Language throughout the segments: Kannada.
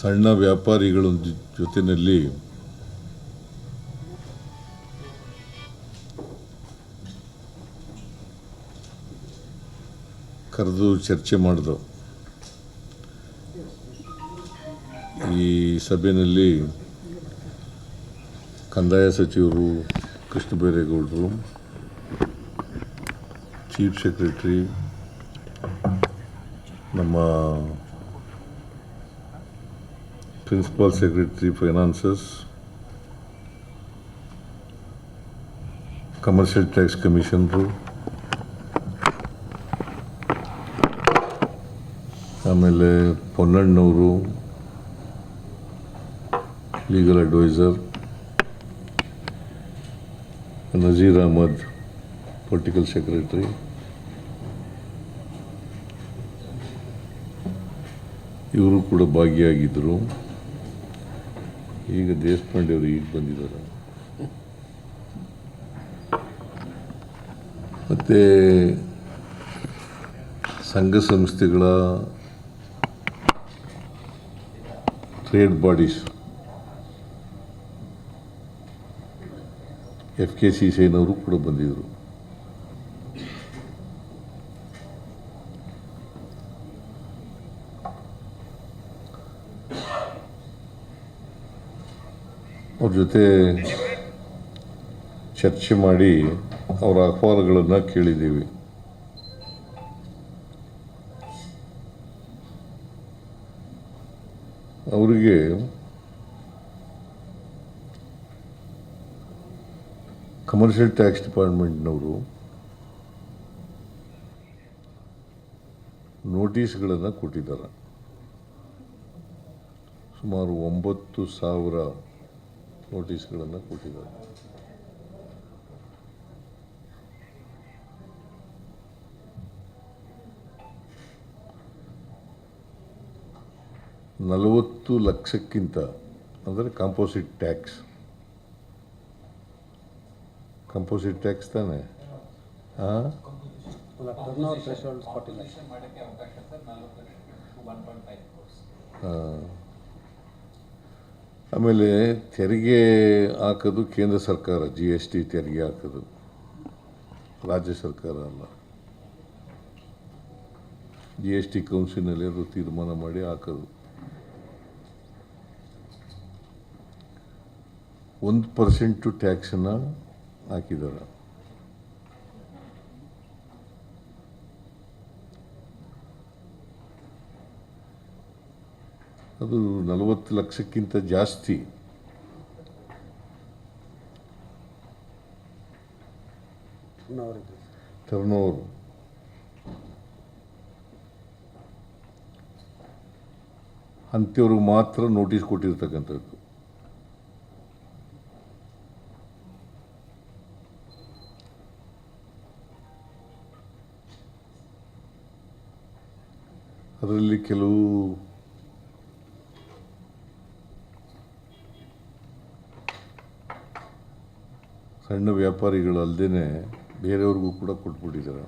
ಸಣ್ಣ ವ್ಯಾಪಾರಿಗಳ ಜೊತೆಯಲ್ಲಿ ಕರೆದು ಚರ್ಚೆ ಮಾಡಿದ್ರು. ಈ ಸಭೆಯಲ್ಲಿ ಕಂದಾಯ ಸಚಿವರು ಕೃಷ್ಣ ಬೈರೇಗೌಡರು, ಚೀಫ್ ಸೆಕ್ರೆಟ್ರಿ, ನಮ್ಮ principal secretary finances commercial tax commissioner ಆಮೇಲೆ ಪೊನ್ನಣ್ಣವರು legal adviser Nazeer Ahmed political secretary ಇವರು ಕೂಡ ಭಾಗಿಯಾಗಿದ್ದರು ಈಗ ದೇಶಪಾಂಡೆ ಅವರು ಈಗ ಬಂದಿದ್ದಾರೆ. ಮತ್ತು ಸಂಘ ಸಂಸ್ಥೆಗಳ trade bodies. F K C ಸೇನವರು ಕೂಡ ಬಂದಿದ್ದರು ಅವ್ರ ಜೊತೆ ಚರ್ಚೆ ಮಾಡಿ ಅವರ ಅಹವಾಲುಗಳನ್ನು ಕೇಳಿದ್ದೀವಿ. ಅವರಿಗೆ ಕಮರ್ಷಿಯಲ್ ಟ್ಯಾಕ್ಸ್ ಡಿಪಾರ್ಟ್ಮೆಂಟ್ನವರು ನೋಟಿಸ್ಗಳನ್ನು ಕೊಟ್ಟಿದ್ದಾರೆ. ಸುಮಾರು ಒಂಬತ್ತು ಸಾವಿರ ನೋಟಿಸ್ಗಳನ್ನು ಕೊಟ್ಟಿದ್ದಾರೆ. ನಲವತ್ತು ಲಕ್ಷಕ್ಕಿಂತ ಅಂದರೆ ಕಾಂಪೋಸಿಟ್ ಟ್ಯಾಕ್ಸ್ ಕಂಪೋಸಿಟ್ ಟ್ಯಾಕ್ಸ್ ತಾನೆ? ಹಾಂ. ಅಲ್ಲ ಆಮೇಲೆ ತೆರಿಗೆ ಹಾಕೋದು ಕೇಂದ್ರ ಸರ್ಕಾರ ಜಿ ಎಸ್ ಟಿ ತೆರಿಗೆ ಹಾಕೋದು. ರಾಜ್ಯ ಸರ್ಕಾರ ಅಲ್ಲ. ಜಿ ಎಸ್ ಟಿ ಕೌನ್ಸಿಲ್ನಲ್ಲಿ ಅದು ತೀರ್ಮಾನ ಮಾಡಿ ಹಾಕೋದು. ಒಂದು ಪರ್ಸೆಂಟು ಟ್ಯಾಕ್ಸನ್ನು ಹಾಕಿದ್ದಾರೆ. ಅದು ನಲವತ್ತು ಲಕ್ಷಕ್ಕಿಂತ ಜಾಸ್ತಿ. ಟರ್ನೋವರ್ ಅಂಥವ್ರಿಗೆ ಮಾತ್ರ ನೋಟಿಸ್ ಕೊಟ್ಟಿರ್ತಕ್ಕಂಥದ್ದು. ಅದರಲ್ಲಿ ಕೆಲವು ಸಣ್ಣ ವ್ಯಾಪಾರಿಗಳು ಅಲ್ಲದೆ ಬೇರೆಯವ್ರಿಗೂ ಕೂಡ ಕೊಟ್ಬಿಟ್ಟಿದ್ದಾರೆ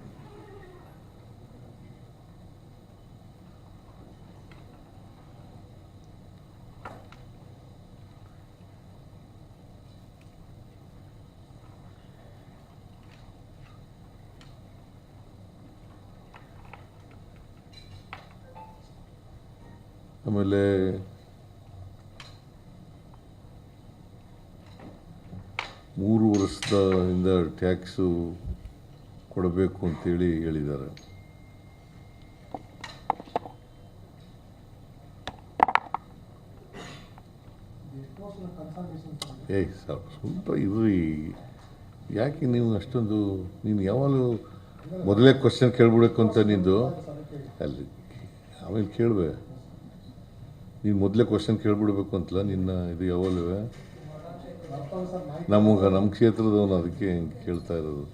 ಆಮೇಲೆ ಮೂರು ವರ್ಷದಿಂದ ಟ್ಯಾಕ್ಸು ಕೊಡಬೇಕು ಅಂತೇಳಿ ಹೇಳಿದ್ದಾರೆ. ಏಯ್ ಸರ್ ಸ್ವಲ್ಪ ಇರ್ರಿ. ಯಾಕೆ ನೀವು ಅಷ್ಟೊಂದು, ನೀನು ಯಾವಾಗಲೂ ಮೊದಲೇ ಕ್ವಶನ್ ಕೇಳ್ಬಿಡಬೇಕು ಅಂತ ನಿಂದು? ಅಲ್ಲಿ, ಆಮೇಲೆ ಕೇಳುವೆ ನೀನು ಮೊದಲೇ ಕ್ವಶನ್ ಕೇಳ್ಬಿಡ್ಬೇಕು ಅಂತಲ್ಲ ನಿನ್ನ ಇದು ಯಾವಾಗಲೂ? ನಮಗೆ ನಮ್ಮ ಕ್ಷೇತ್ರದವನು ಅದಕ್ಕೆ ಕೇಳ್ತಾ ಇರೋದು.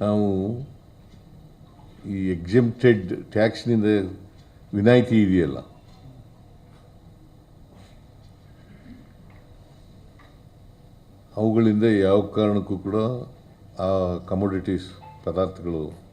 ನಾವು ಈ ಎಕ್ಸಿಮ್ಟೆಡ್ ಟ್ಯಾಕ್ಸ್ನಿಂದ ವಿನಾಯಿತಿ ಇದೆಯಲ್ಲ. ಅವುಗಳಿಂದ ಯಾವ ಕಾರಣಕ್ಕೂ ಕೂಡ ಆ ಕಮೋಡಿಟೀಸ್ ಪದಾರ್ಥಗಳು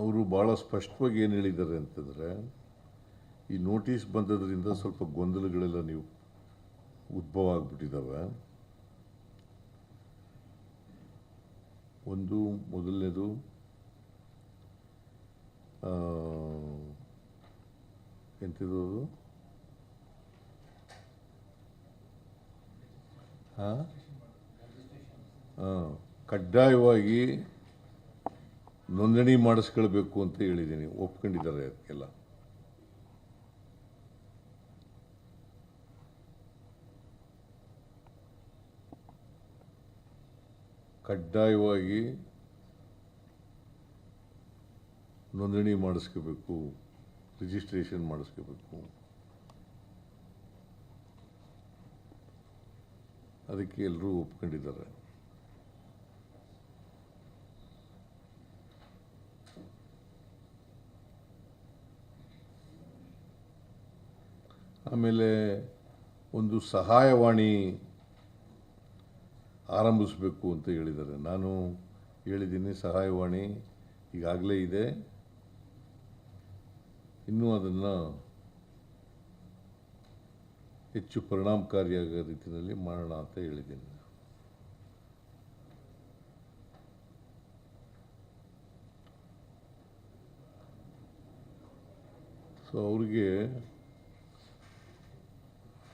ಅವರು ಭಾಳ ಸ್ಪಷ್ಟವಾಗಿ ಏನು ಹೇಳಿದ್ದಾರೆ ಅಂತಂದರೆ, ಈ ನೋಟಿಸ್ ಬಂದದ್ರಿಂದ ಸ್ವಲ್ಪ ಗೊಂದಲಗಳೆಲ್ಲ ನೀವು ಉದ್ಭವ ಆಗಿಬಿಟ್ಟಿದ್ದಾವೆ ಒಂದು, ಮೊದಲನೇದು ಎಂಥದ್ದು ಹಾಂ ಕಡ್ಡಾಯವಾಗಿ ನೋಂದಣಿ ಮಾಡಿಸ್ಕೊಳ್ಬೇಕು ಅಂತ ಹೇಳಿದ್ದೀನಿ ಒಪ್ಕೊಂಡಿದ್ದಾರೆ ಅದಕ್ಕೆಲ್ಲ. ಕಡ್ಡಾಯವಾಗಿ ನೋಂದಣಿ ಮಾಡಿಸ್ಕೋಬೇಕು ರಿಜಿಸ್ಟ್ರೇಷನ್ ಮಾಡಿಸ್ಕೋಬೇಕು ಅದಕ್ಕೆ ಎಲ್ಲರೂ ಒಪ್ಕೊಂಡಿದ್ದಾರೆ. ಆಮೇಲೆ ಒಂದು ಸಹಾಯವಾಣಿ ಆರಂಭಿಸಬೇಕು ಅಂತ ಹೇಳಿದ್ದಾರೆ. ನಾನು ಹೇಳಿದ್ದೀನಿ ಸಹಾಯವಾಣಿ ಈಗಾಗಲೇ ಇದೆ. ಇನ್ನೂ ಅದನ್ನು ಹೆಚ್ಚು ಪರಿಣಾಮಕಾರಿಯಾದ ರೀತಿಯಲ್ಲಿ ಮಾಡೋಣ ಅಂತ ಹೇಳಿದ್ದೀನಿ. ಸೊ ಅವ್ರಿಗೆ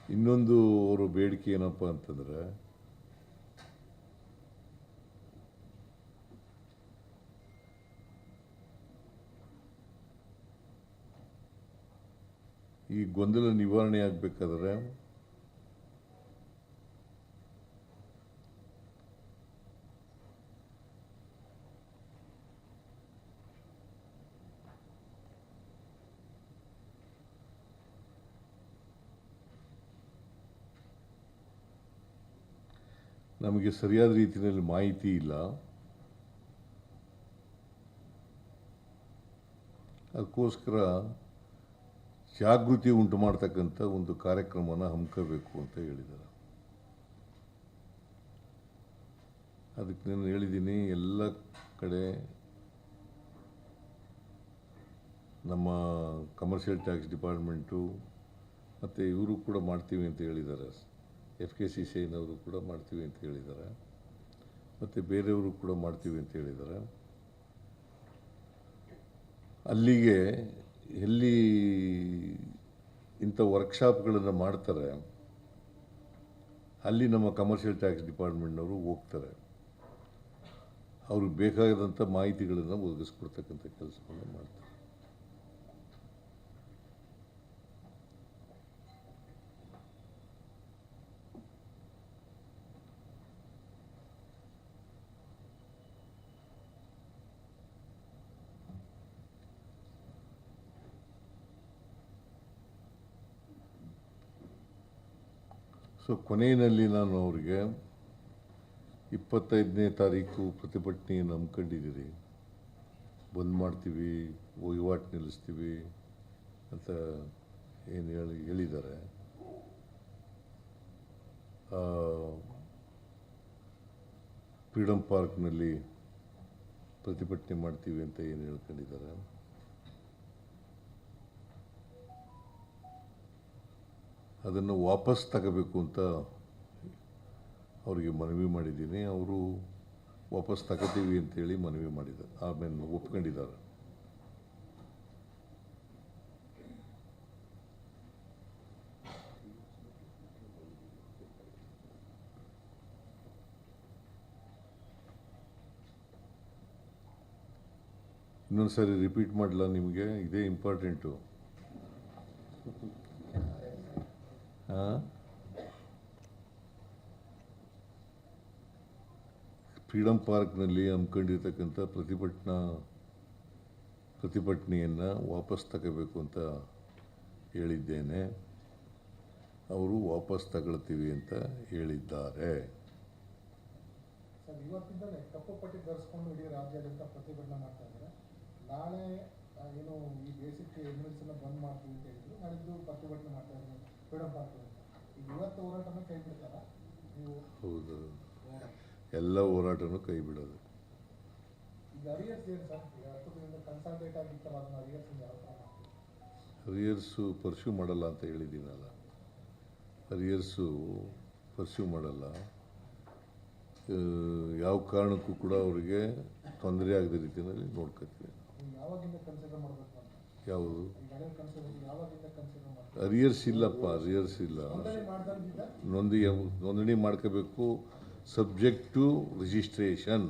ಇನ್ನೊಂದು ಅವರ ಬೇಡಿಕೆ ಏನಪ್ಪ ಅಂತಂದರೆ ಈ ಗೊಂದಲ ನಿವಾರಣೆ ಆಗಬೇಕಾದ್ರೆ ನಮಗೆ ಸರಿಯಾದ ರೀತಿಯಲ್ಲಿ ಮಾಹಿತಿ ಇಲ್ಲ. ಅದಕ್ಕೋಸ್ಕರ ಜಾಗೃತಿ ಉಂಟು ಮಾಡ್ತಕ್ಕಂಥ ಒಂದು ಕಾರ್ಯಕ್ರಮನ ಹಮ್ಮಿಕೋಬೇಕು ಅಂತ ಹೇಳಿದ್ದಾರೆ. ಅದಕ್ಕೆ ನಾನು ಹೇಳಿದ್ದೀನಿ, ಎಲ್ಲ ಕಡೆ ನಮ್ಮ ಕಮರ್ಷಿಯಲ್ ಟ್ಯಾಕ್ಸ್ ಡಿಪಾರ್ಟ್ಮೆಂಟು ಮತ್ತು ಇವರು ಕೂಡ ಮಾಡ್ತೀವಿ ಅಂತ ಹೇಳಿದ್ದಾರೆ. ಎಫ್ ಕೆ ಸಿ ಸಿ ಐನವರು ಕೂಡ ಮಾಡ್ತೀವಿ ಅಂತ ಹೇಳಿದ್ದಾರೆ. ಮತ್ತು ಬೇರೆಯವರು ಕೂಡ ಮಾಡ್ತೀವಿ ಅಂತ ಹೇಳಿದ್ದಾರೆ. ಅಲ್ಲಿಗೆ ಎಲ್ಲಿ ಇಂಥ ವರ್ಕ್ಶಾಪ್ಗಳನ್ನು ಮಾಡ್ತಾರೆ, ಅಲ್ಲಿ ನಮ್ಮ ಕಮರ್ಷಿಯಲ್ ಟ್ಯಾಕ್ಸ್ ಡಿಪಾರ್ಟ್ಮೆಂಟ್ನವರು ಹೋಗ್ತಾರೆ. ಅವ್ರಿಗೆ ಬೇಕಾದಂಥ ಮಾಹಿತಿಗಳನ್ನು ಒದಗಿಸ್ಕೊಡ್ತಕ್ಕಂಥ ಕೆಲಸವನ್ನು ಮಾಡ್ತಾರೆ. ಸೊ ಕೊನೆಯಲ್ಲಿ ನಾನು ಅವರಿಗೆ ಇಪ್ಪತ್ತೈದನೇ ತಾರೀಕು ಪ್ರತಿಭಟನೆ ನಂಬ್ಕೊಂಡಿದ್ದೀರಿ. ಬಂದ್ ಮಾಡ್ತೀವಿ, ವಹಿವಾಟು ನಿಲ್ಲಿಸ್ತೀವಿ ಅಂತ ಏನು ಹೇಳಿ, ಹೇಳಿದ್ದಾರೆ. ಫ್ರೀಡಮ್ ಪಾರ್ಕ್ನಲ್ಲಿ ಪ್ರತಿಭಟನೆ ಮಾಡ್ತೀವಿ ಅಂತ ಏನು ಹೇಳ್ಕೊಂಡಿದ್ದಾರೆ. ಅದನ್ನು ವಾಪಸ್ ತಗೋಬೇಕು ಅಂತ ಅವರಿಗೆ ಮನವಿ ಮಾಡಿದ್ದೀನಿ. ಅವರು ವಾಪಸ್ ತಗೋತೀವಿ ಅಂತೇಳಿ ಮನವಿ ಮಾಡಿದ್ದಾರೆ. ಆಮೇಲೆ ಒಪ್ಕೊಂಡಿದ್ದಾರೆ. ಇನ್ನೊಂದು ಸಾರಿ ರಿಪೀಟ್ ಮಾಡಲ್ಲ ನಿಮಗೆ? ಇದೇ ಇಂಪಾರ್ಟೆಂಟು ಹಾಂ? ಫ್ರೀಡಮ್ ಪಾರ್ಕ್ನಲ್ಲಿ ಹಮ್ಮಿಕೊಂಡಿರ್ತಕ್ಕಂಥ ಪ್ರತಿಭಟನಾ ಪ್ರತಿಭಟನೆಯನ್ನು ವಾಪಸ್ ತಗೋಬೇಕು ಅಂತ ಹೇಳಿದ್ದೇನೆ. ಅವರು ವಾಪಸ್ ತಗೊಳ್ತೀವಿ ಅಂತ ಹೇಳಿದ್ದಾರೆ. ಕಪ್ಪು ಪಟ್ಟಿ ಧರಿಸ್ಕೊಂಡು ಇಡೀ ರಾಜ್ಯಾದ್ಯಂತ ಪ್ರತಿಭಟನೆ ಮಾಡ್ತಾ ಇದ್ದಾರೆ. ನಾಳೆ ಏನು ಈ ಎಲಿಮೆಂಟ್ಸ್ ಎಲ್ಲ ಬಂದ್ ಮಾಡ್ತೀವಿ ಅಂತ ಹೇಳಿದ್ರು ನಾಳಿದ್ದು ಪ್ರತಿಭಟನೆ ಮಾಡ್ತಾ ಇದ್ದಾರೆ. ಹೌದು. ಎಲ್ಲ ಹೋರಾಟನೂ ಕೈ ಬಿಡೋದು. ಹರಿಯರ್ಸು ಪರ್ಸ್ಯೂ ಮಾಡಲ್ಲ ಅಂತ ಹೇಳಿದ್ದೀನಲ್ಲ. ಹರಿಯರ್ಸು ಪರ್ಸ್ಯೂ ಮಾಡಲ್ಲ. ಯಾವ ಕಾರಣಕ್ಕೂ ಕೂಡ ಅವರಿಗೆ ತೊಂದರೆ ಆಗದ ರೀತಿಯಲ್ಲಿ ನೋಡ್ಕೊತೀವಿ. ಯಾವುದು? ಅರಿಯರ್ಸ್ ಇಲ್ಲಪ್ಪ ಅರಿಯರ್ಸ್ ಇಲ್ಲ. ನೋಂದಿ ನೋಂದಣಿ ಮಾಡ್ಕೋಬೇಕು. ಸಬ್ಜೆಕ್ಟ್ ಟು ರಿಜಿಸ್ಟ್ರೇಷನ್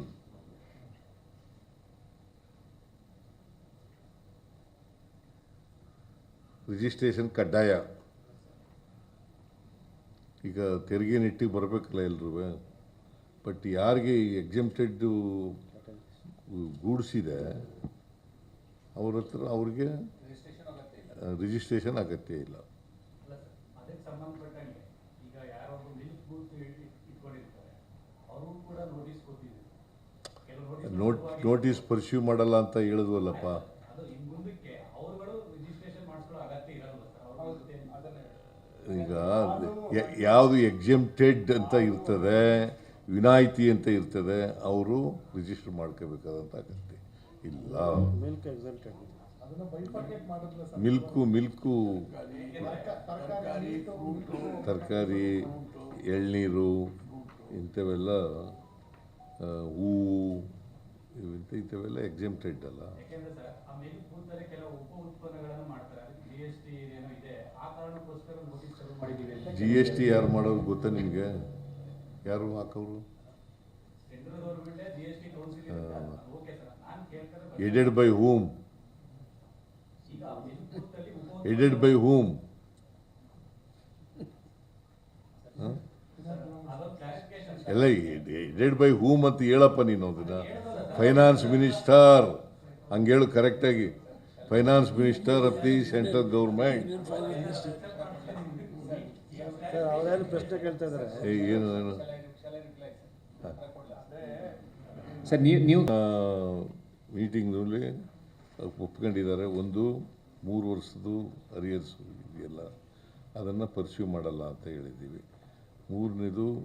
ರಿಜಿಸ್ಟ್ರೇಷನ್ ಕಡ್ಡಾಯ. ಈಗ ತೆರಿಗೆ ನೆಟ್ಟಿಗೆ ಬರಬೇಕಲ್ಲ ಎಲ್ರೂ ಬಟ್ ಯಾರಿಗೆ ಎಕ್ಸೆಂಪ್ಟೆಡ್ ಗೂಡ್ಸ್ ಇದೆ ಅವ್ರ ಹತ್ರ ಅವ್ರಿಗೆ ರಿಜಿಸ್ಟ್ರೇಷನ್ ಅಗತ್ಯ ಇಲ್ಲ. ನೋಟ್ ನೋಟಿಸ್ ಪರ್ಸ್ಯೂ ಮಾಡಲ್ಲ ಅಂತ ಹೇಳಿದ್ವಲ್ಲಪ್ಪ ಈಗ ಯಾವುದು ಎಕ್ಸೆಂಪ್ಟೆಡ್ ಅಂತ ಇರ್ತದೆ ವಿನಾಯಿತಿ ಅಂತ ಇರ್ತದೆ ಅವರು ರಿಜಿಸ್ಟರ್ ಮಾಡ್ಕೋಬೇಕಾದಂಥ ಅಗತ್ಯ ಇಲ್ಲ. Milk milk milk. ತರಕಾರಿ ತರಕಾರಿ ಎಳ್ನೀರು ಇಂಥವೆಲ್ಲ ಹೂವು ಇಂಥ ಇಂಥವೆಲ್ಲ ಎಕ್ಸೆಂಪ್ಟೆಡ್ ಅಲ್ಲ. ಯಾಕೆಂದ್ರೆ ಸರ್ ಆ ಮಿಲ್ಕ್ ಬೂತ್ ಕೆಲವು ಉಪ ಮಾಡ್ತಾರೆ. ಅದಕ್ಕೆ ಜಿ ಎಸ್ ಟಿ ಏನೋ ಇದೆ. ಆ ಕಾರಣಕ್ಕೋಸ್ಕರ ನೋಟಿಸ್ ಮಾಡಿದ್ದೀವಿ. ಅಂತ ಜಿ ಎಸ್ ಟಿ ಯಾರು ಮಾಡೋರು ಗೊತ್ತಾ ನಿಮಗೆ? ಯಾರು ಹಾಕೋರು? Central government G council okay sir. ನಾನು ಕೇಳ್ತಾರೆ added by whom added by whom ಎಲ್ಲ ಎಡೆಡ್ ಬೈ ಹೂಮ್ ಅಂತ ಹೇಳಪ್ಪ ನೀನು ಅದನ್ನ. ಫೈನಾನ್ಸ್ ಮಿನಿಸ್ಟರ್ ಹಂಗೆ ಹೇಳು ಕರೆಕ್ಟಾಗಿ finance minister of the central government ಏನು ಸರ್ ನೀವು ನೀವು ಮೀಟಿಂಗ್ನಲ್ಲಿ ಒಪ್ಕೊಂಡಿದ್ದಾರೆ. ಒಂದು ಮೂರು ವರ್ಷದ್ದು ಅರಿಯರ್ಸ್ ಇದೆಯಲ್ಲ, ಅದನ್ನು ಪರ್ಸ್ಯೂ ಮಾಡಲ್ಲ ಅಂತ ಹೇಳಿದ್ದೀವಿ. ಮೂರನೇದು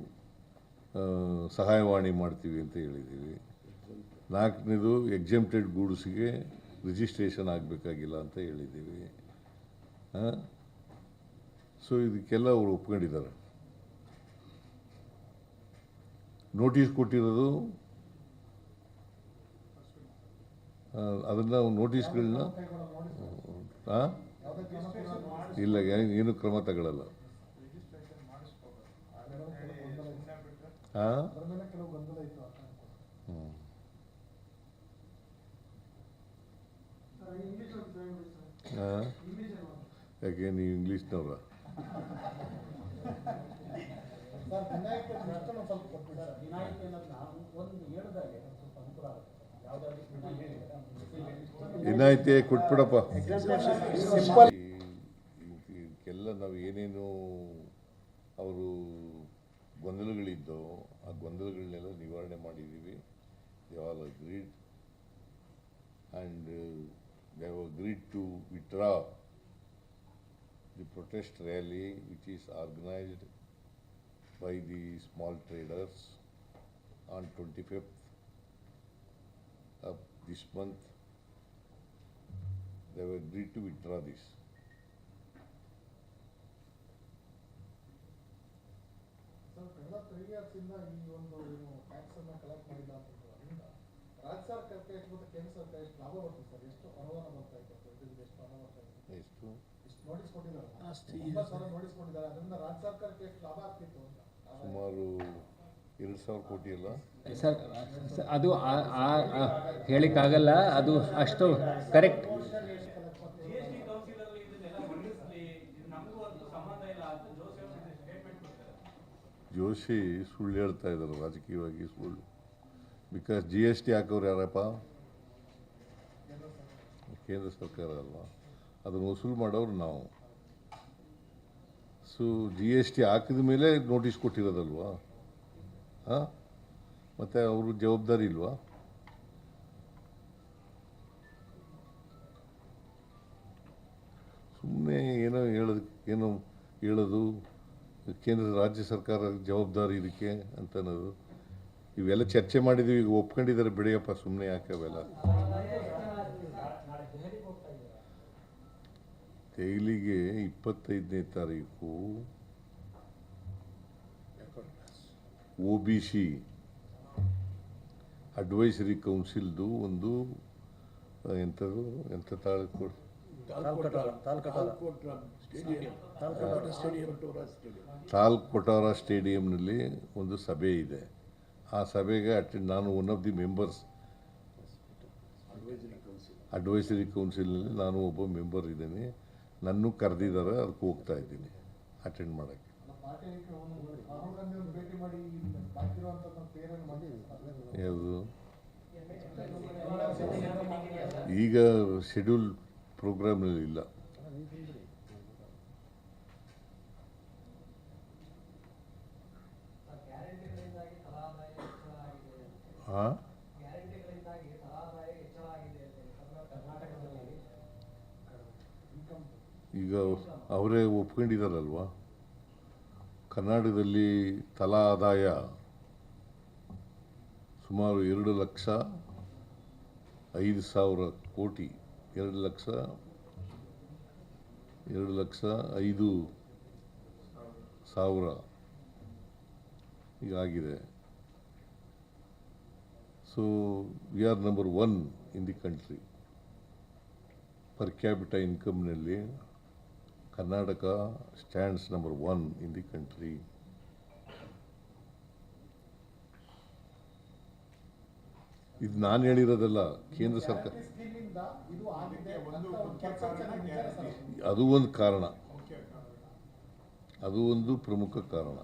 ಸಹಾಯವಾಣಿ ಮಾಡ್ತೀವಿ ಅಂತ ಹೇಳಿದ್ದೀವಿ. ನಾಲ್ಕನೇದು ಎಕ್ಸೆಂಪ್ಟೆಡ್ ಗೂಡ್ಸ್ಗೆ ರಿಜಿಸ್ಟ್ರೇಷನ್ ಆಗಬೇಕಾಗಿಲ್ಲ ಅಂತ ಹೇಳಿದ್ದೀವಿ. ಸೊ ಇದಕ್ಕೆಲ್ಲ ಅವರು ಒಪ್ಕೊಂಡಿದ್ದಾರೆ. ನೋಟಿಸ್ ಕೊಟ್ಟಿರೋದು ಆ, ಅದನ್ನ ನೋಟಿಸ್ಗಳನ್ನ ಆ? ಯಾವುದೇ ಕ್ರಮ ಕೂಡ ಇಲ್ಲ ಏ- ಏನು ಕ್ರಮ ತಗೊಳ್ಳಲ್ಲ ರಿಜಿಸ್ಟ್ರೇಷನ್ ಮಾಡಿಸ್ಕೋಬೇಕು ಅದ್ರ ಮೇಲೆ ಕೆಲವು ಗೊಂದಲ ಇತ್ತು. ಆ? ನಾವು ನೋಟಿಸ್ಗಳನ್ನ ಇಲ್ಲ ಏನು ಕ್ರಮ ತಗೊಳ್ಳಲ್ಲ. ಹ್ಮ್. ಹಾಂ ಯಾಕೆ ನೀವು ಇಂಗ್ಲೀಷ್ನವ್ರ ಸ್ವಲ್ಪ ವಿನಾಯಿತಿ, ಕೊಟ್ಬಿಡಪ್ಪ. ಇದಕ್ಕೆಲ್ಲ ನಾವು ಏನೇನು ಅವರು ಗೊಂದಲಗಳಿದ್ದೋ, ಆ ಗೊಂದಲಗಳನ್ನೆಲ್ಲ ನಿವಾರಣೆ ಮಾಡಿದ್ದೀವಿ they all agreed and they have agreed to withdraw the protest rally which is organised the small traders on 25th of this month. They have agreed to withdraw this. Sir ಕಳೆದ ತ್ರೀ ಇಯರ್ಸ್ ಇಂದ ಈ ಒಂದು ಏನು ಟ್ಯಾಕ್ಸ್ ಅನ್ನ ಕಲೆಕ್ಟ್ ಮಾಡಿಲ್ಲ ಅಂತ ಅದರಿಂದ ರಾಜ್ಯ ಸರ್ಕಾರಕ್ಕೆ ಎಷ್ಟು ಮತ್ತು ಕೇಂದ್ರ ಸರ್ಕಾರ ಎಷ್ಟು ಲಾಭ ಬರ್ತದೆ ಸರ್ ಎಷ್ಟು ಅನುದಾನ ಬರ್ತಾ ಇತ್ತು ಇದರಿಂದ ಎಷ್ಟು ಹಣ ಬರ್ತಾ ಇತ್ತು ಎಷ್ಟು ಇಷ್ಟು ನೋಟಿಸ್ ಕೊಟ್ಟಿದ್ದಾರೆ ಒಂಬತ್ತು ಸಾವಿರ ನೋಟಿಸ್ ಕೊಟ್ಟಿದ್ದಾರೆ ಅದರಿಂದ ರಾಜ್ಯ ಸರ್ಕಾರಕ್ಕೆ ಎಷ್ಟು ಲಾಭ ಆಗ್ತಿತ್ತು ಅಂತ ಆದಾಯ. ಸುಮಾರು ಎರಡು ಸಾವಿರ ಕೋಟಿ ಅಲ್ಲ ಸರ್ ಅದು ಹೇಳಿಕ್ಕಾಗಲ್ಲ ಅದು ಅಷ್ಟು ಕರೆಕ್ಟ್. ಜೋಶಿ ಸುಳ್ಳು ಹೇಳ್ತಾ ಇದ್ದಾರೆ ರಾಜಕೀಯವಾಗಿ ಸುಳ್ಳು. ಬಿಕಾಸ್ ಜಿ ಎಸ್ ಟಿ ಹಾಕೋರು ಯಾರಪ್ಪ? ಕೇಂದ್ರ ಸರ್ಕಾರ ಅಲ್ವಾ? ಅದನ್ನು ವಸೂಲು ಮಾಡೋರು ನಾವು. ಸೊ ಜಿ ಎಸ್ ಟಿ ಹಾಕಿದ ಮೇಲೆ ನೋಟಿಸ್ ಕೊಟ್ಟಿರೋದಲ್ವಾ? ಮತ್ತು ಅವರು ಜವಾಬ್ದಾರಿ ಇಲ್ವಾ? ಸುಮ್ಮನೆ ಏನೋ ಹೇಳೋದು ಏನೋ ಹೇಳೋದು, ಕೇಂದ್ರ ರಾಜ್ಯ ಸರ್ಕಾರ ಜವಾಬ್ದಾರಿ ಇದಕ್ಕೆ ಅಂತ ಅನ್ನೋದು ಇವೆಲ್ಲ ಚರ್ಚೆ ಮಾಡಿದ್ದೀವಿ ಈಗ ಒಪ್ಕೊಂಡಿದ್ದಾರೆ ಬಿಡಿಯಪ್ಪ ಸುಮ್ಮನೆ ಯಾಕೆ ಅವೆಲ್ಲ? ದೆಹಲಿಗೆ ಇಪ್ಪತ್ತೈದನೇ ತಾರೀಕು. ಒ ಬಿ ಸಿ ಅಡ್ವೈಸರಿ ಕೌನ್ಸಿಲ್ದು ಒಂದು ಎಂಥದ್ದು ಎಂಥ ತಾಲ್ಕಟಾರ ತಾಲ್ ಕೊಟಾರ ಸ್ಟೇಡಿಯಂನಲ್ಲಿ ಒಂದು ಸಭೆ ಇದೆ. ಆ ಸಭೆಗೆ ಅಟೆಂಡ್ ನಾನು one of the members. Advisory ಕೌನ್ಸಿಲ್ನಲ್ಲಿ ನಾನು ಒಬ್ಬ ಮೆಂಬರ್ ಇದ್ದೀನಿ. ನನ್ನೂ ಕರೆದಿದ್ದಾರೆ ಅದಕ್ಕೆ ಹೋಗ್ತಾ ಇದ್ದೀನಿ ಅಟೆಂಡ್ ಮಾಡೋಕ್ಕೆ. ಯಾವುದು ಈಗ ಶೆಡ್ಯೂಲ್ ಪ್ರೋಗ್ರಾಮ್ನಲ್ಲಿ ಇಲ್ಲ. ಹಾಂ ಈಗ ಅವರೇ ಒಪ್ಕೊಂಡಿದ್ದಾರಲ್ವಾ? ಕರ್ನಾಟಕದಲ್ಲಿ ತಲಾ ಆದಾಯ ಸುಮಾರು ಎರಡು ಲಕ್ಷ ಐದು ಸಾವಿರ ಕೋಟಿ, ಎರಡು ಲಕ್ಷ ಎರಡು ಲಕ್ಷ ಐದು ಸಾವಿರ ಈಗಾಗಿದೆ so we are number one in the country per capita ಇನ್ಕಮ್ನಲ್ಲಿ Karnataka stands number one in the country ಇದು ನಾನು ಹೇಳಿರೋದಲ್ಲ, ಕೇಂದ್ರ ಸರ್ಕಾರ. ಅದು ಒಂದು ಕಾರಣ. ಅದು ಒಂದು ಪ್ರಮುಖ ಕಾರಣ.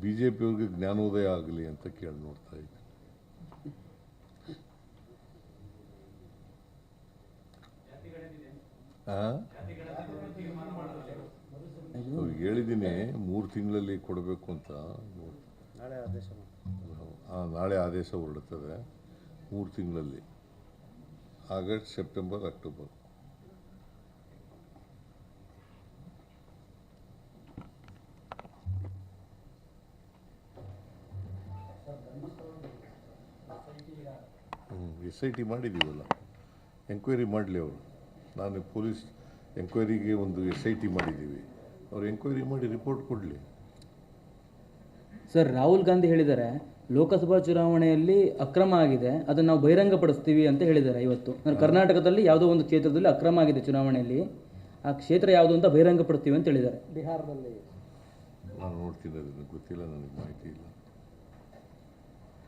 ಬಿ ಜೆ ಪಿಯವ್ರಿಗೆ ಜ್ಞಾನೋದಯ ಆಗಲಿ ಅಂತ ಕೇಳಿ ನೋಡ್ತಾ ಇದ್ದೀನಿ. ಆ? ಅವ್ರಿಗೆ ಹೇಳಿದ್ದೀನಿ ಮೂರು ತಿಂಗಳಲ್ಲಿ ಕೊಡಬೇಕು ಅಂತ. ನಾಳೆ ಆದೇಶ ಹೊರಡುತ್ತದೆ ಮೂರು ತಿಂಗಳಲ್ಲಿ. August September October. S I T ಮಾಡಿದ್ದೀವಲ್ಲ enquiry ಮಾಡಲಿ ಅವರು. ನಾನು ಪೊಲೀಸ್ ಎಂಕ್ವೈರಿಗೆ ಒಂದು ಎಸ್ ಐ ಟಿ ಮಾಡಿದ್ದೀವಿ. ಅವ್ರು ಎಂಕ್ವೈರಿ ಮಾಡಿ ರಿಪೋರ್ಟ್ ಕೊಡಲಿ. ಸರ್ ರಾಹುಲ್ ಗಾಂಧಿ ಹೇಳಿದ್ದಾರೆ ಲೋಕಸಭಾ ಚುನಾವಣೆಯಲ್ಲಿ ಅಕ್ರಮ ಆಗಿದೆ ಅದನ್ನು ನಾವು ಬಹಿರಂಗಪಡಿಸ್ತೀವಿ ಅಂತ ಹೇಳಿದ್ದಾರೆ ಇವತ್ತು. ನಾನು ಕರ್ನಾಟಕದಲ್ಲಿ ಯಾವುದೋ ಒಂದು ಕ್ಷೇತ್ರದಲ್ಲಿ ಅಕ್ರಮ ಆಗಿದೆ ಚುನಾವಣೆಯಲ್ಲಿ. ಆ ಕ್ಷೇತ್ರ ಯಾವುದು ಅಂತ ಬಹಿರಂಗಪಡಿಸ್ತೀವಿ ಅಂತ ಹೇಳಿದ್ದಾರೆ. ಬಿಹಾರದಲ್ಲಿ. ನಾನು ನೋಡ್ತೀನಿ ಅದನ್ನು ಗೊತ್ತಿಲ್ಲ ನನಗೆ ಮಾಹಿತಿ ಇಲ್ಲ.